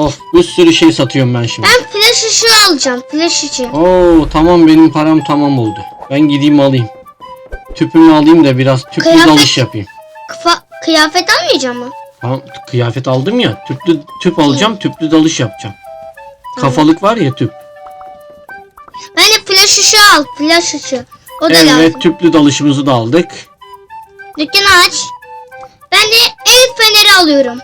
Of bir sürü şey satıyorum ben şimdi. Ben flash ışığı alacağım. Flash ışığı. Oo tamam benim param tamam oldu. Ben gideyim alayım. Tüpümü alayım da biraz tüplü Kıyafet- dalış yapayım. Kıfa, kıyafet almayacağım mı? Tamam kıyafet aldım ya. Tüplü tüp alacağım. Tüplü dalış yapacağım. Kafalık var ya tüp. Ben de flash ışığı al. Flash ışığı. O da lazım. Evet tüplü dalışımızı da aldık. Dükkanı aç. Ben de el feneri alıyorum.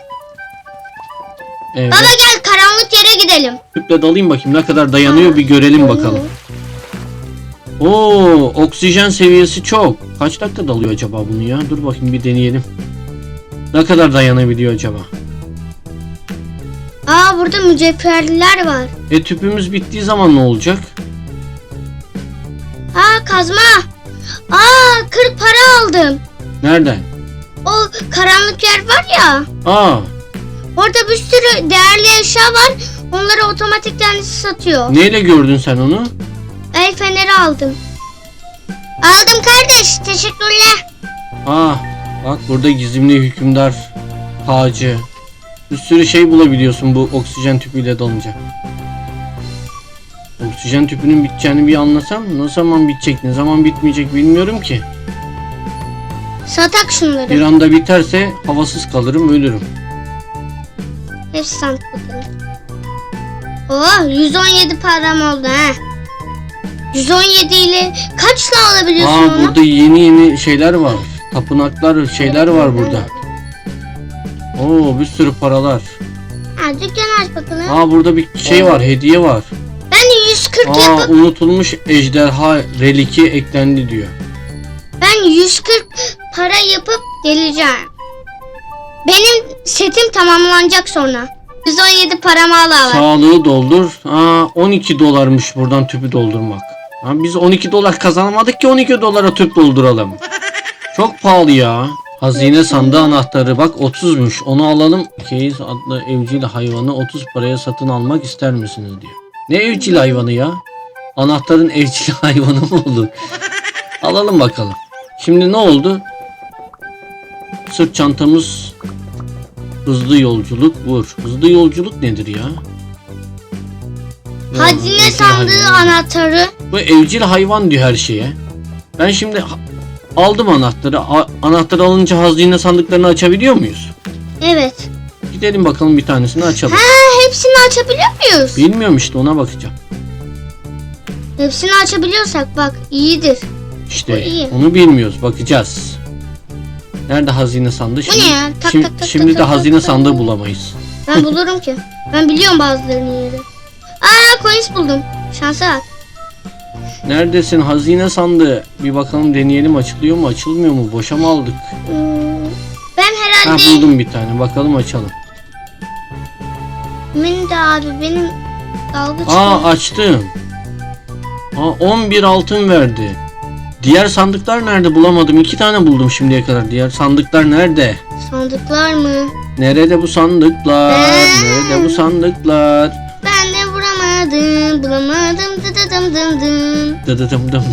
Evet. Baba gel karanlık yere gidelim. Tüple dalayım bakayım ne kadar dayanıyor bir görelim bakalım. Oo oksijen seviyesi çok. Kaç dakika dalıyor acaba bunu ya? Dur bakayım bir deneyelim. Ne kadar dayanabiliyor acaba? Aa burada mücevherler var. E tüpümüz bittiği zaman ne olacak? Aa kazma. Aa 40 para aldım. Nereden? O karanlık yer var ya. Aa Orada bir sürü değerli eşya var. Onları otomatik kendisi satıyor. neyle gördün sen onu? El feneri aldım. Aldım kardeş. Teşekkürler. Aa bak burada gizemli hükümdar tacı. Bir sürü şey bulabiliyorsun bu oksijen tüpüyle dalınca. Oksijen tüpünün biteceğini bir anlasam ne zaman bitecek ne zaman bitmeyecek bilmiyorum ki. Satak şunları. Bir anda biterse havasız kalırım ölürüm. Hepsi sandık bakalım. Oh 117 param oldu ha. 117 ile kaçla alabiliyorsun Aa onu? burada yeni yeni şeyler var. Tapınaklar şeyler var burada. Oo bir sürü paralar. Ha, dükkanı aç bakalım. Aa burada bir şey var hediye var. Ben de 140 Aa yapıp unutulmuş ejderha reliki eklendi diyor. ben 140 para yapıp geleceğim. Benim setim tamamlanacak sonra. 117 paramı al al. Sağlığı doldur. Aa 12 dolarmış buradan tüpü doldurmak. Ha, biz 12 dolar kazanamadık ki 12 dolara tüp dolduralım. Çok pahalı ya. Hazine sandığı anahtarı bak 30'muş. Onu alalım. Case adlı evcil hayvanı 30 paraya satın almak ister misiniz diyor. Ne evcil hayvanı ya? Anahtarın evcil hayvanı mı olur? alalım bakalım. Şimdi ne oldu? Sırt çantamız Hızlı yolculuk vur. Hızlı yolculuk nedir ya? Hazine sandığı hayvan. anahtarı. Bu evcil hayvan diyor her şeye. Ben şimdi aldım anahtarı. A- anahtarı alınca hazine sandıklarını açabiliyor muyuz? Evet. Gidelim bakalım bir tanesini açalım. Ha hepsini açabiliyor muyuz? Bilmiyorum işte ona bakacağım. Hepsini açabiliyorsak bak iyidir. İşte iyi. onu bilmiyoruz. Bakacağız. Nerede hazine sandığı? Şimdi, ne ya? Tak, şimdi, tak, tak, şimdi tak, de tak, hazine tak, sandığı tak. bulamayız. Ben bulurum ki. Ben biliyorum bazılarının yeri. Aa coins buldum. Şansa bak. Neredesin hazine sandığı? Bir bakalım deneyelim açılıyor mu açılmıyor mu? Boşa mı aldık? Hmm, ben Ha herhalde buldum bir tane. Bakalım açalım. benim de abi benim dalgıç. Aa açtım. Aa 11 altın verdi. Diğer sandıklar nerede bulamadım. İki tane buldum şimdiye kadar. Diğer sandıklar nerede? Sandıklar mı? Nerede bu sandıklar? Ee? Nerede bu sandıklar? Ben de vuramadım. Bulamadım. Dıdıdım dım dım. Dıdıdım dım.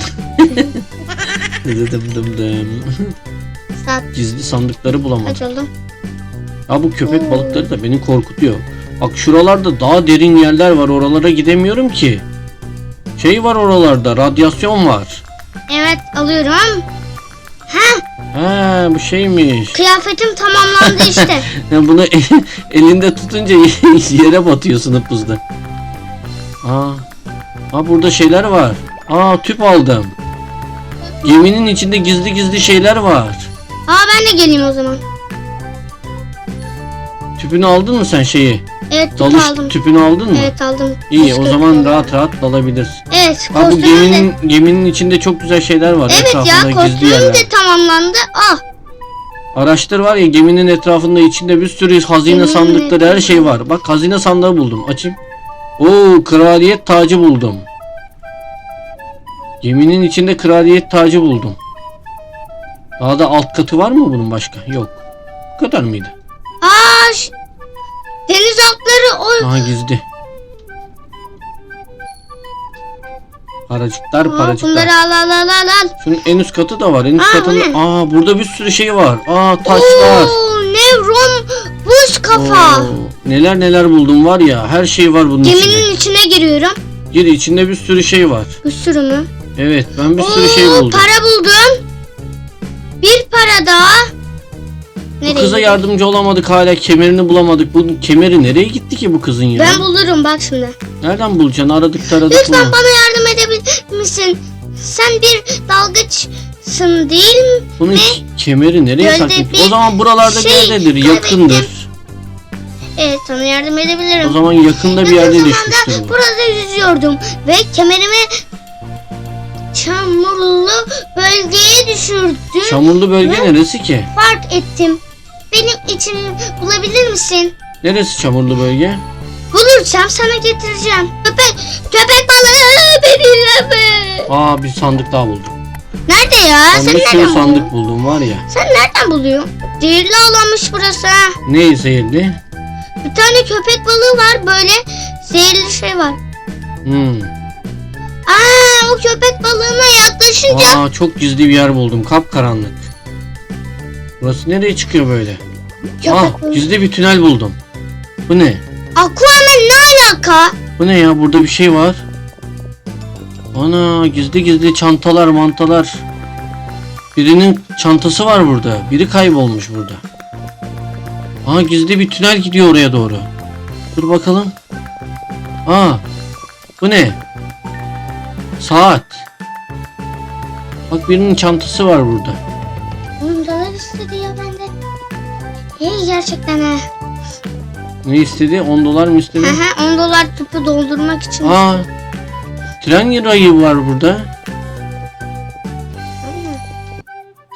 Dıdıdım dım dım. Saat Gizli sandıkları bulamadım. oldu? Ya bu köpek balıkları da beni korkutuyor. Bak şuralarda daha derin yerler var. Oralara gidemiyorum ki. Şey var oralarda. Radyasyon var. Evet alıyorum. Ha Ha bu şeymiş. kıyafetim tamamlandı işte. Ya bunu el- elinde tutunca yere batıyorsun hızlı. Aa, aa burada şeyler var. Aa tüp aldım. Geminin içinde gizli gizli şeyler var. Aa ben de geleyim o zaman. Tüpünü aldın mı sen şeyi? Evet tüp Dalış aldım. tüpünü aldın mı? Evet aldım. İyi o 140 zaman dolar. rahat rahat dalabilirsin. Evet Bak bu kostümüm de. geminin geminin içinde çok güzel şeyler var. Evet ya Etrafında gizli kostümüm yerler. de tamamlandı. Ah Araştır var ya geminin etrafında içinde bir sürü hazine Geminin sandıkları her şey var. Bak hazine sandığı buldum. Açayım. Oo kraliyet tacı buldum. Geminin içinde kraliyet tacı buldum. Daha da alt katı var mı bunun başka? Yok. Bu kadar mıydı? Aa ş- deniz o Aha gizli. Paracıklar Aa, paracıklar. bunları al al al al al. Şunun en üst katı da var. En üst Aa, bu katında. ne? Aa burada bir sürü şey var. Aa taşlar. Oo, Nevron bu buz kafa. Oo, neler neler buldum var ya. Her şey var bunun içinde. Geminin içine giriyorum. Gir içinde bir sürü şey var. Bir sürü mü? Evet ben bir sürü şey buldum. Para buldum. Bir para daha. Bu Nereye kıza gidiyor? yardımcı olamadık hala kemerini bulamadık. Bu kemeri nereye gitti ki bu kızın ya? Ben bulurum bak şimdi. Nereden bulacaksın? Aradık taradık Lütfen bunu. bana yardım edebilir misin? Sen bir dalgıçsın değil mi? Bunun kemeri nereye bir O zaman buralarda bir şey yerdedir. kaybettim. Yakındır. Evet sana yardım edebilirim. O zaman yakında bir yerde Yakın bu. burada yüzüyordum ve kemerimi çamurlu bölgeye düşürdüm. Çamurlu bölge neresi ki? Fark ettim. Benim için bulabilir misin? Neresi çamurlu bölge? Bulursam sana getireceğim. Köpek, köpek balığı beni yeme. Aa bir sandık daha buldum. Nerede ya? Ben Sen bir nereden sürü buluyorsun? sandık buldum var ya. Sen nereden buluyorsun? Zehirli alanmış burası ha. Ne zehirli? Bir tane köpek balığı var böyle zehirli şey var. Hmm. Aa o köpek balığına yaklaşınca Aa çok gizli bir yer buldum. Kapkaranlık. Burası nereye çıkıyor böyle? Aa balığı. gizli bir tünel buldum. Bu ne? Aquaman ne alaka? Bu ne ya? Burada bir şey var. Ana gizli gizli çantalar mantalar. Birinin çantası var burada. Biri kaybolmuş burada. Aa gizli bir tünel gidiyor oraya doğru. Dur bakalım. Aa bu ne? Saat. Bak birinin çantası var burada. Bundalar istedi ya bende. Hey gerçekten ha. Ne istedi? 10 dolar mı istedi? Hı hı 10 dolar tüpü doldurmak için. Aa tren rayı var burada.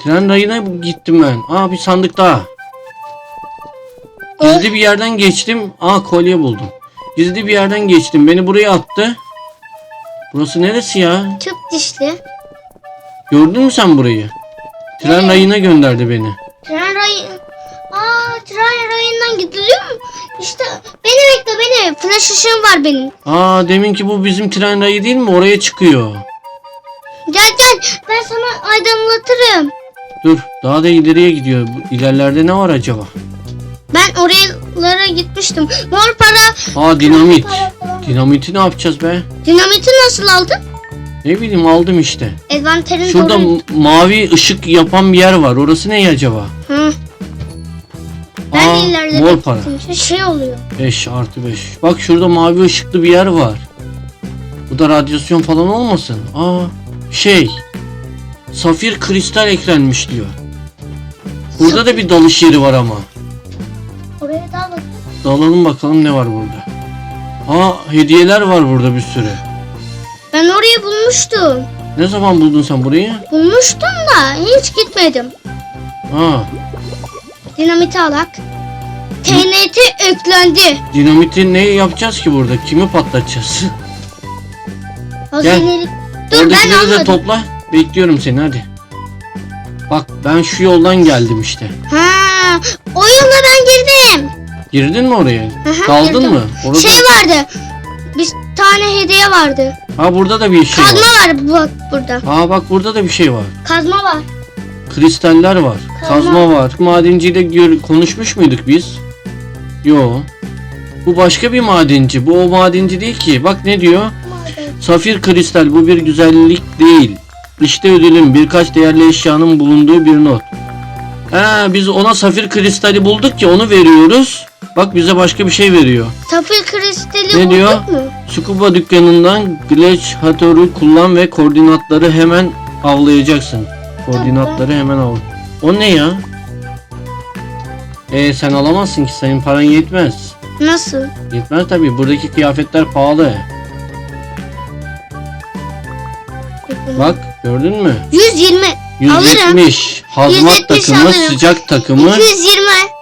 Tren rayına gittim ben. Aa bir sandık daha. Gizli bir yerden geçtim. Aa kolye buldum. Gizli bir yerden geçtim. Beni buraya attı. Burası neresi ya? Tüp dişli. Gördün mü sen burayı? Tren Evet. rayına gönderdi beni. Tren rayı... Aa tren rayından gidiliyor mu? İşte beni bekle beni. Flash ışığım var benim. Aa deminki bu bizim tren rayı değil mi? Oraya çıkıyor. Gel gel ben sana aydınlatırım. Dur daha da ileriye gidiyor. İlerlerde ne var acaba? Ben oralara gitmiştim. Mor para. Aa dinamit. Dinamiti ne yapacağız be? Dinamiti nasıl aldın? Ne bileyim aldım işte. Envanterin Şurada doğru. mavi ışık yapan bir yer var. Orası ne acaba? Hı. Ben Aa, de ileride mor para. gittim. Şey oluyor. 5 artı 5. Bak şurada mavi ışıklı bir yer var. Bu da radyasyon falan olmasın? Aa şey. Safir kristal eklenmiş diyor. Burada da bir dalış yeri var ama. Oraya daha bak. Dalalım bakalım ne var burada. Aa hediyeler var burada bir sürü. Ben orayı bulmuştum. Ne zaman buldun sen burayı? Bulmuştum da hiç gitmedim. Aa Dinamiti alak. TNT eklendi. dinamiti ne yapacağız ki burada? Kimi patlatacağız? Hazinelik. Dur ben Oradakileri de almadım. topla. Bekliyorum seni hadi. Bak ben şu yoldan geldim işte. Ha, o yola ben girdim. Girdin mi oraya? Hı, Kaldın girdim. mı? Orada... Şey vardı. Bir tane hediye vardı. Ha burada da bir şey Kazma var. var bak burada. Aa bak burada da bir şey var. Kazma var. Kristaller var. Kazma. Kazma var. Madenciyle gör- konuşmuş muyduk biz? Yo. Bu başka bir madenci. Bu o madenci değil ki. Bak ne diyor? Safir kristal bu bir güzellik değil. İşte ödülüm birkaç değerli eşyanın bulunduğu bir not. Ha biz ona safir kristali bulduk ki onu veriyoruz. Bak bize başka bir şey veriyor. Safir kristali Ne bulduk diyor? mu? Scuba dükkanından Gletshator'u kullan ve koordinatları hemen avlayacaksın. Koordinatları hemen al. O ne ya? E sen alamazsın ki senin paran yetmez. Nasıl? Yetmez tabii buradaki kıyafetler pahalı. Bak gördün mü? 120. 170 hazmat 170 takımı, alırım. sıcak takımı. 220.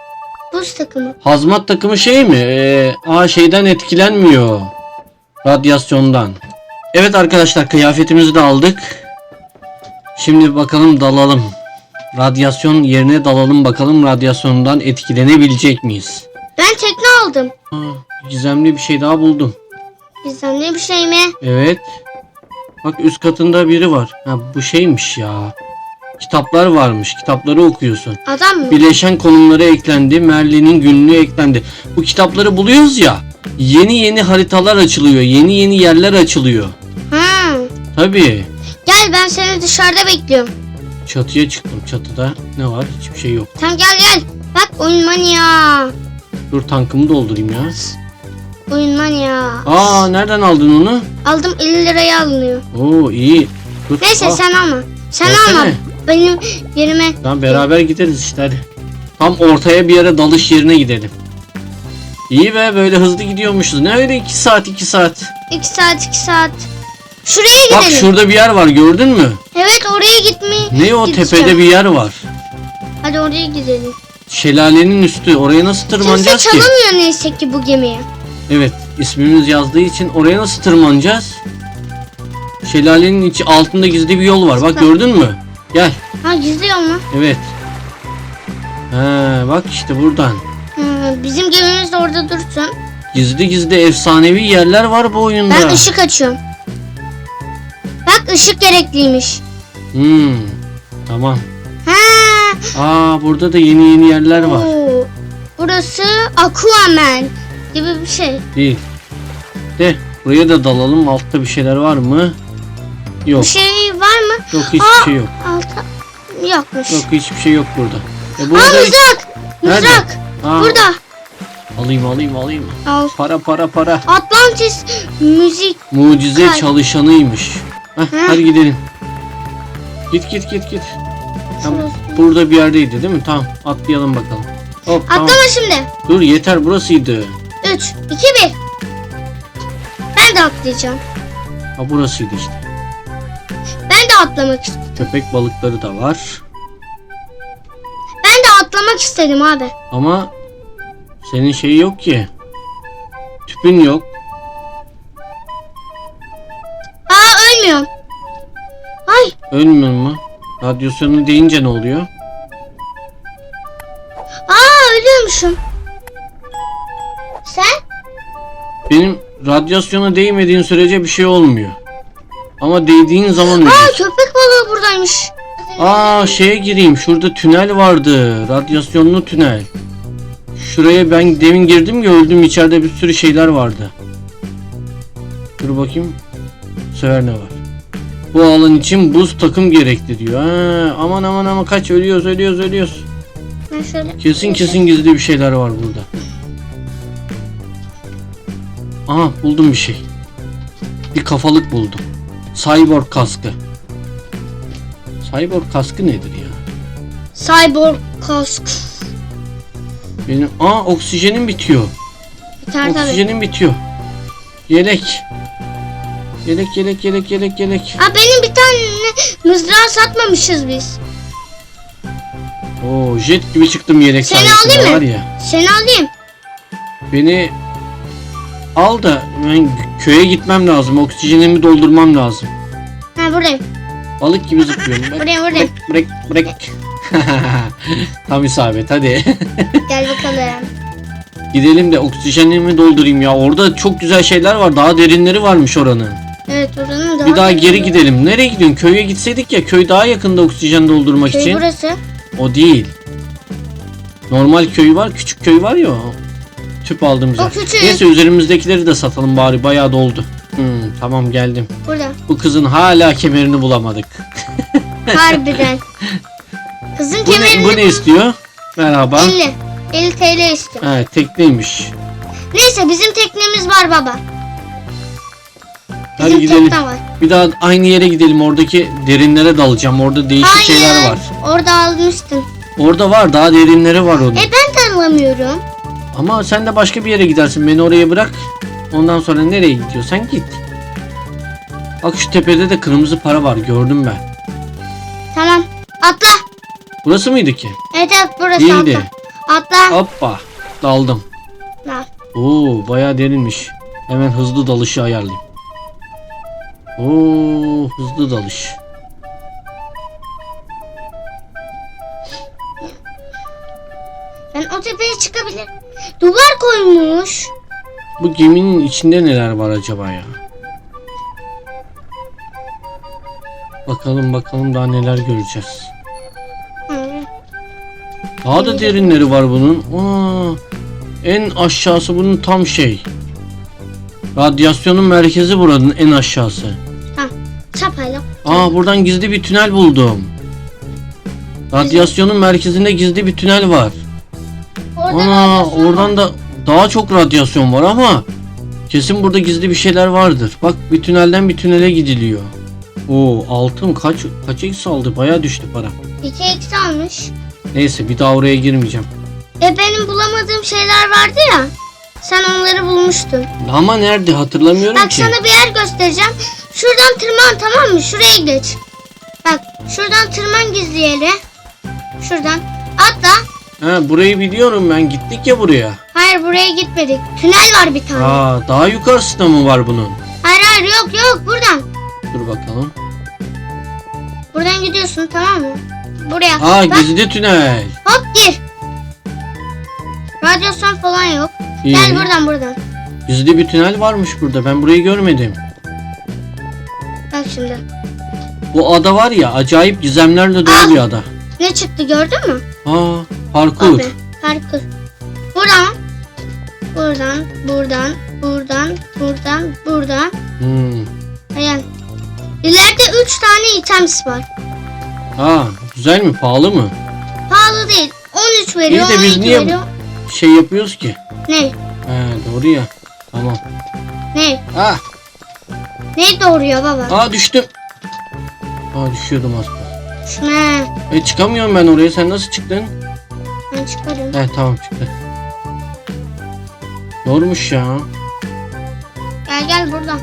Buz takımı. Hazmat takımı şey mi? Ee, aa şeyden etkilenmiyor. Radyasyondan. Evet arkadaşlar kıyafetimizi de aldık. Şimdi bakalım dalalım. Radyasyon yerine dalalım bakalım radyasyondan etkilenebilecek miyiz? Ben tekne aldım. Aa, gizemli bir şey daha buldum. Ne bir şey mi? Evet. Bak üst katında biri var. Ha bu şeymiş ya. Kitaplar varmış. Kitapları okuyorsun. Adam mı? Bileşen konumları eklendi. Merlin'in günlüğü eklendi. Bu kitapları buluyoruz ya. Yeni yeni haritalar açılıyor. Yeni yeni yerler açılıyor. Ha. Tabii. Gel ben seni dışarıda bekliyorum. Çatıya çıktım. Çatıda ne var? Hiçbir şey yok. Sen gel gel. Bak oyun manya. Dur tankımı doldurayım ya. Oyun manya. Aa nereden aldın onu? Aldım 50 liraya alınıyor. Oo iyi. Dur. Neyse Aa, sen alma. Sen Versene. alma. Benim yerime Tamam beraber gideriz işte hadi. Tam ortaya bir yere dalış yerine gidelim. İyi be böyle hızlı gidiyormuşuz. Ne öyle 2 saat 2 saat. 2 saat 2 saat. Şuraya Bak gidelim. şurada bir yer var gördün mü? Evet oraya gitmeyi. Ne o gideceğim. tepede bir yer var. Hadi oraya gidelim. Şelalenin üstü. Oraya nasıl Kimse tırmanacağız ki? çalamıyor neyse ki bu gemiye. Evet ismimiz yazdığı için oraya nasıl tırmanacağız? Şelalenin içi altında gizli bir yol var. Bak gördün mü? Gel. Ha gizli yol mu? Evet. Ha, bak işte buradan. Hı, bizim gemimiz de orada dursun. Gizli gizli efsanevi yerler var bu oyunda. Ben ışık açıyorum. Bak ışık gerekliymiş. Hmm, tamam. Ha. Aa burada da yeni yeni yerler var. oo. Burası Aquaman gibi bir şey. Değil. De buraya da dalalım. Altta bir şeyler var mı? Yok. Bir şey var mı? Yok hiçbir Aa! şey yok. Alta yokmuş. Yok hiçbir şey yok burada. E Aa burada hiç- mızrak. Nerede? Mızrak. Aa, Burada. Alayım alayım alayım. Al. Para para para. Atlantis müzik. Mucize Kay- çalışanıymış. Heh, Hı. hadi gidelim. Git git git git. Tamam, burada bir yerdeydi değil mi? Tamam atlayalım bakalım. Hop tamam. Atlama şimdi. Dur yeter burasıydı. 3, 2, 1. Ben de atlayacağım. Ha burasıydı işte. De atlamak istedim. Köpek balıkları da var. Ben de atlamak istedim abi. Ama senin şeyi yok ki. Tüpün yok. Aa ölmüyorum. Ay Ölmüyor mu? Radyasyonu deyince ne oluyor? aa ölüyormuşum. Sen? Benim radyasyona değmediğin sürece bir şey olmuyor. Ama değdiğin zaman Aa ölüyor. köpek balığı buradaymış. Aa şeye gireyim. Şurada tünel vardı. Radyasyonlu tünel. Şuraya ben demin girdim ya öldüm. içeride bir sürü şeyler vardı. Dur bakayım. Bu sefer ne var? Bu alan için buz takım gerekli diyor. Ha, aman aman aman kaç ölüyoruz ölüyoruz ölüyoruz. Ben şöyle. Kesin kesin gizli bir şeyler var burada. Aha buldum bir şey. Bir kafalık buldum. Cyborg kaskı. Cyborg kaskı nedir ya? Cyborg kask. Benim aa oksijenim bitiyor. Biter tabii. Oksijenim bitiyor. Yelek. Yelek yelek yelek yelek yelek. Aa benim bir tane mızrağı satmamışız biz. Oo jet gibi çıktım yelek Seni alayım mı? var ya. Seni alayım. Beni al da ben köye gitmem lazım. Oksijenimi doldurmam lazım. Ha buradayım. Balık gibi zıplıyorum. Bak, Buradayım buradayım. Brek brek brek. Tam isabet hadi. Gel bakalım. Gidelim de oksijenimi doldurayım ya. Orada çok güzel şeyler var. Daha derinleri varmış oranın. Evet oranın daha Bir daha geri gidelim. Nereye gidiyorsun? Köye gitseydik ya. Köy daha yakında oksijen doldurmak Köy için. burası. O değil. Normal köy var. Küçük köy var ya. Tüp aldığımız O yer. küçük. Neyse üzerimizdekileri de satalım bari. Bayağı doldu. Hmm, tamam geldim. Burada. Bu kızın hala kemerini bulamadık. Harbiden. Kızın Bu ne, kemerini bu ne istiyor? Merhaba. 50. 50 TL istiyor. Ha, tekneymiş. Neyse bizim teknemiz var baba. Hadi Bizim gidelim. tekne var. Bir daha aynı yere gidelim. Oradaki derinlere dalacağım. Orada değişik şeyler var. Orada almıştın. Orada var. Daha derinleri var onun. E ben de alamıyorum. Ama sen de başka bir yere gidersin. Beni oraya bırak. Ondan sonra nereye gidiyorsan git. Bak şu tepede de kırmızı para var. Gördüm ben. Tamam. Atla. Burası mıydı ki? Evet evet burası Değildi. atla. Atla. Hoppa. Daldım. Al. Oo bayağı derinmiş. Hemen hızlı dalışı ayarlayayım. Oo hızlı dalış. Duvar koymuş. Bu geminin içinde neler var acaba ya? Bakalım bakalım daha neler göreceğiz. Daha da derinleri var bunun. Aa, en aşağısı bunun tam şey. Radyasyonun merkezi buranın en aşağısı. Çapayla. Aa buradan gizli bir tünel buldum. Radyasyonun merkezinde gizli bir tünel var. Ana radyasyon oradan da daha çok radyasyon var ama kesin burada gizli bir şeyler vardır. Bak bir tünelden bir tünele gidiliyor. Oo altın kaç kaç eksi aldı? Bayağı düştü para. İki eksi almış. Neyse bir daha oraya girmeyeceğim. E benim bulamadığım şeyler vardı ya. Sen onları bulmuştun. Ama nerede hatırlamıyorum Bak ki. sana bir yer göstereceğim. Şuradan tırman tamam mı? Şuraya geç. Bak şuradan tırman gizli yere. Şuradan. Atla. Ha, burayı biliyorum ben gittik ya buraya. Hayır buraya gitmedik. Tünel var bir tane. Aa daha yukarısında mı var bunun? Hayır hayır yok yok buradan. Dur bakalım. Buradan gidiyorsun tamam mı? Buraya. Aa Bak gizli tünel. hop gir. Radyasyon falan yok. İyi. Gel buradan buradan. Gizli bir tünel varmış burada. Ben burayı görmedim. Bak şimdi. Bu ada var ya acayip gizemlerle dolu Aa. bir ada. Ne çıktı gördün mü? Aa parkur. Abi, parkur. Buradan. Buradan, buradan, buradan, buradan, buradan. Hmm. Hayal. İleride 3 tane items var. Aa güzel mi? Pahalı mı? Pahalı değil. 13 veriyor, İyi de biz 12 niye- veriyor. Şey yapıyoruz ki. Ne? He doğru ya. Tamam. Ne? Ah, Ne doğuruyor baba? aa düştüm. Aa düşüyordum az. Şuna. E çıkamıyorum ben oraya. Sen nasıl çıktın? Ben çıkarım. He tamam çıktı. Zormuş ya. Gel gel buradan.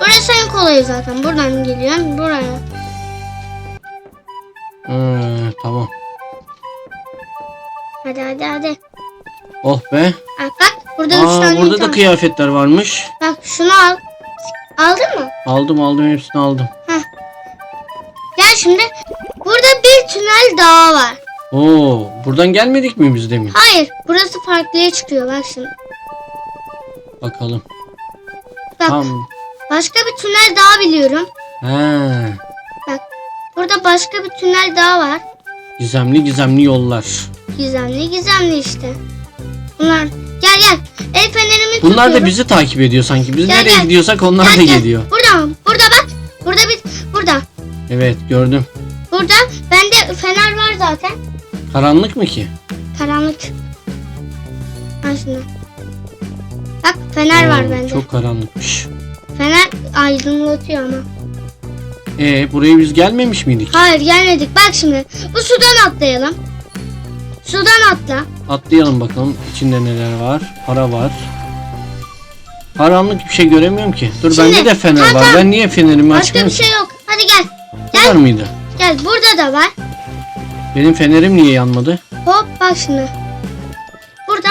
Burası en kolayı zaten. Buradan geliyorsun buraya. He, tamam. Hadi hadi hadi. Oh be. Bak bak burada 3 Aa, tane burada da item. kıyafetler varmış. Bak şunu al. Aldın mı? Aldım aldım hepsini aldım. Gel şimdi. Burada bir tünel daha var. Oo, buradan gelmedik mi biz demin? Hayır. Burası farklıya çıkıyor. Bak şimdi. Bakalım. Bak Tamam. başka bir tünel daha biliyorum. He. Bak burada başka bir tünel daha var. Gizemli gizemli yollar. Gizemli gizemli işte. Bunlar gel gel. El fenerimi Bunlar da tutuyorum. bizi takip ediyor sanki. Biz Gel, nereye gel. gidiyorsak onlar Gel, da gel. geliyor. Burada burada bak. Burada bir burada. Evet gördüm. Burada bende fener var zaten. Karanlık mı ki? Karanlık. Şunu. Bak fener var Oo, bende. Çok karanlıkmış. Fener aydınlatıyor ama. E buraya biz gelmemiş miydik? Hayır gelmedik. Bak şimdi. Bu sudan atlayalım. Sudan atla. Atlayalım bakalım içinde neler var. Para var. Karanlık bir şey göremiyorum ki. Dur Şimdi, bende de fener tamam, var. Ben niye fenerimi Başka açmıyorum? bir şey yok. Hadi gel. Bu var mıydı? Gel burada da var. Benim fenerim niye yanmadı? Hop bak şimdi. Burada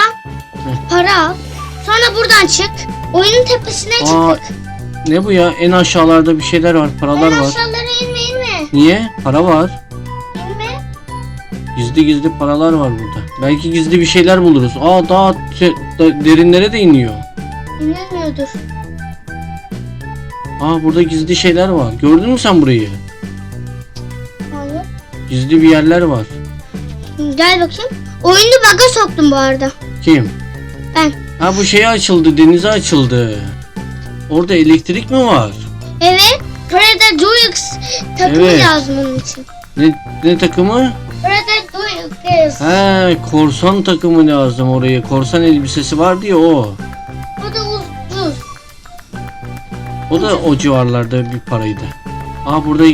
para al. Sonra buradan çık. Oyunun tepesine Aa, çıktık. Ne bu ya? En aşağılarda bir şeyler var. Paralar En var. aşağılara inme inme. Niye? Para var. İnme. Gizli gizli paralar var burada. Belki gizli bir şeyler buluruz. Aa daha te- da- derinlere de iniyor. İnemiyordur. Aa burada gizli şeyler var. Gördün mü sen burayı? Gizli bir yerler var. Gel bakayım. Oyunu baga soktum bu arada. Kim? Ben. Ha bu şey açıldı. Denize açıldı. Orada elektrik mi var? Evet. Burada Duix takımı Evet. lazım onun için. Ne, ne takımı? Burada Duix. He korsan takımı lazım oraya. Korsan elbisesi vardı ya o. Bu da ucuz. O da o civarlarda bir paraydı. Aa burada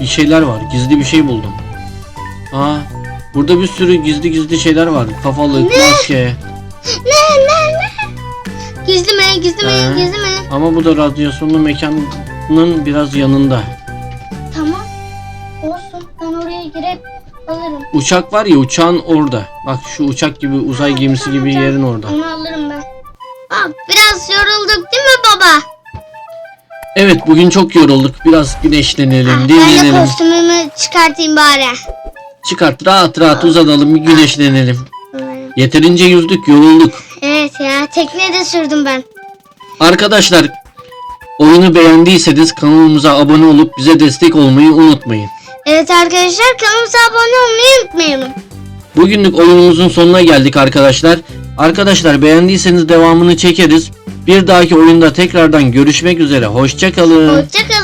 bir şeyler var. Gizli bir şey buldum. Aa burada bir sürü gizli gizli şeyler var. Kafalık, maske. Ne ne ne? Gizli mi? Gizli mi? Gizli mi? Ama bu da radyasyonlu mekanın biraz yanında. Tamam. Olsun. Ben oraya girip alırım. Uçak var ya uçağın orada. Bak şu uçak gibi uzay gemisi gibi yerin orada. Onu alırım ben. Aa, biraz yorulduk değil mi baba? Evet bugün çok yorulduk. Biraz güneşlenelim, Ah, ben de dinlenelim. kostümümü çıkartayım bari. Çıkart rahat rahat uzanalım, bir güneşlenelim. Yeterince yüzdük, yorulduk. Evet ya tekne de sürdüm ben. Arkadaşlar oyunu beğendiyseniz kanalımıza abone olup bize destek olmayı unutmayın. Evet arkadaşlar kanalımıza abone olmayı unutmayalım. Bugünlük oyunumuzun sonuna geldik arkadaşlar. Arkadaşlar beğendiyseniz devamını çekeriz. Bir dahaki oyunda tekrardan görüşmek üzere. Hoşçakalın. Hoşçakalın.